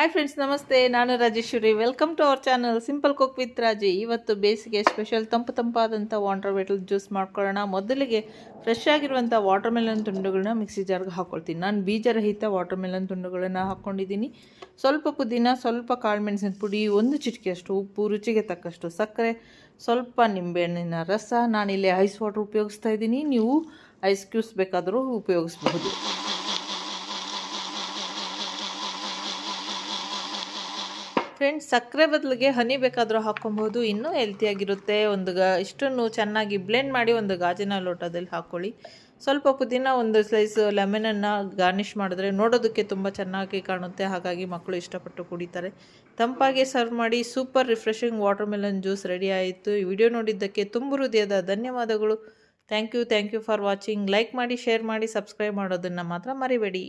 Hi friends ನಮಸ್ತೆ. ನಾನು Rajeshwari welcome to our channel simple cook with Raji ಇವತ್ತು ಬೇಸಿಗೆ ಸ್ಪೆಷಲ್ ತಂಪು ತಂಪಾದಂಥ ವಾಟರ್ ವೆಟಲ್ ಜ್ಯೂಸ್ ಮಾಡ್ಕೊಳ್ಳೋಣ. ಮೊದಲಿಗೆ ಫ್ರೆಶ್ ಆಗಿರುವಂಥ ವಾಟರ್ ಮೆಲನ್ ತುಂಡುಗಳನ್ನ ಮಿಕ್ಸಿ ಜಾರ್ಗೆ ಹಾಕ್ಕೊಳ್ತೀನಿ ನಾನು ಬೀಜರಹಿತ ವಾಟರ್ ಮೆಲನ್ ತುಂಡುಗಳನ್ನು ಹಾಕ್ಕೊಂಡಿದ್ದೀನಿ ಸ್ವಲ್ಪ ಪುದೀನ, ಸ್ವಲ್ಪ ಕಾಳುಮೆಣಸಿನ ಪುಡಿ, ಒಂದು ಚಿಟಿಕೆಯಷ್ಟು ಉಪ್ಪು, ರುಚಿಗೆ ತಕ್ಕಷ್ಟು ಸಕ್ಕರೆ, ಸ್ವಲ್ಪ ನಿಂಬೆಹಣ್ಣಿನ ರಸ. ನಾನಿಲ್ಲಿ ಐಸ್ ವಾಟರ್ ಉಪಯೋಗಿಸ್ತಾ ಇದ್ದೀನಿ. ನೀವು ಐಸ್ ಕ್ಯೂಬ್ಸ್ ಬೇಕಾದರೂ ಉಪಯೋಗಿಸ್ಬಹುದು. ಫ್ರೆಂಡ್ಸ್ ಸಕ್ಕರೆ ಬದಲಿಗೆ ಹನಿ ಬೇಕಾದರೂ ಹಾಕ್ಕೊಬೋದು ಇನ್ನೂ ಹೆಲ್ತಿಯಾಗಿರುತ್ತೆ ಒಂದು ಗಾ, ಇಷ್ಟನ್ನು ಚೆನ್ನಾಗಿ ಬ್ಲೆಂಡ್ ಮಾಡಿ ಒಂದು ಗಾಜಿನ ಲೋಟದಲ್ಲಿ ಹಾಕ್ಕೊಳ್ಳಿ ಸ್ವಲ್ಪ ಪುದೀನ ಒಂದು ಸ್ಲೈಸ್ ಲೆಮನನ್ನು ಗಾರ್ನಿಷ್ ಮಾಡಿದ್ರೆ ನೋಡೋದಕ್ಕೆ ತುಂಬ ಚೆನ್ನಾಗಿ ಕಾಣುತ್ತೆ. ಹಾಗಾಗಿ ಮಕ್ಕಳು ಇಷ್ಟಪಟ್ಟು ಕುಡಿತಾರೆ. ತಂಪಾಗಿ ಸರ್ವ್ ಮಾಡಿ super refreshing watermelon juice ready ಆಯಿತು. ಈ ವಿಡಿಯೋ ನೋಡಿದ್ದಕ್ಕೆ ತುಂಬ ಹೃದಯದ ಧನ್ಯವಾದಗಳು. Thank you thank you for watching like ಮಾಡಿ ಶೇರ್ ಮಾಡಿ ಸಬ್ಸ್ಕ್ರೈಬ್ ಮಾಡೋದನ್ನು ಮಾತ್ರ ಮರಿಬೇಡಿ.